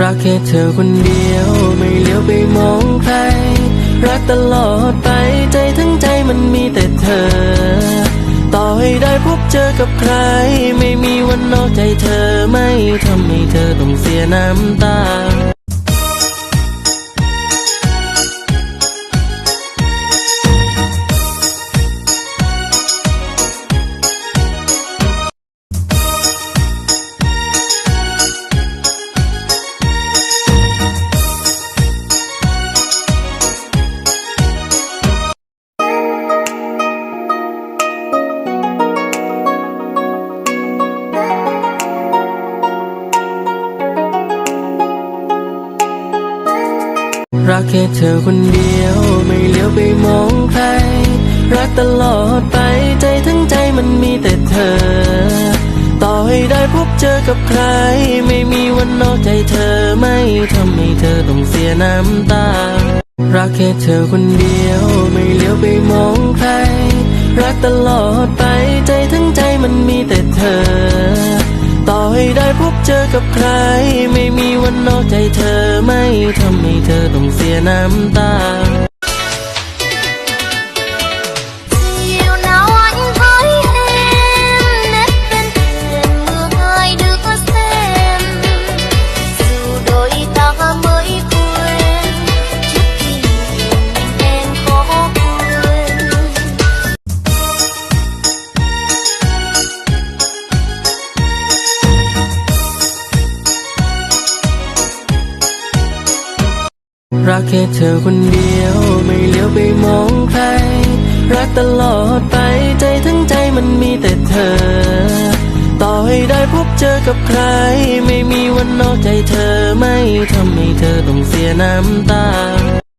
รักแค่เธอคนเดียว ไม่เลี้ยวไปมองใคร รักตลอดไปใจทั้งใจมันมีแต่เธอ ต่อให้ได้พบเจอกับใคร ไม่มีวันนอกใจเธอไม่ทำให้เธอต้องเสียน้ำตา รักแค่เธอคนเดียว ไม่เลี้ยวไปมองใคร รักตลอดไปใจทั้งใจมันมีแต่เธอ ต่อให้ได้พบเจอกับใคร ไม่มีวันนอกใจเธอไม่ทำให้เธอต้องเสียน้ำตา รักแค่เธอคนเดียว ไม่เลี้ยวไปมองใคร รักตลอดไปใจทั้งใจมันมีแต่เธอ ต่อให้ได้พบเจอกับใคร ไม่มีวันนอกใจเธอไม่ทำให้เธอต้องเสียน้ำตา เธอคนเดียวไม่เลี้ยวไปมองใคร รักตลอดไปใจทั้งใจมันมีแต่เธอ ต่อให้ได้พบเจอกับใคร ไม่มีวันนอกใจเธอไม่ทำให้เธอต้องเสียน้ำตา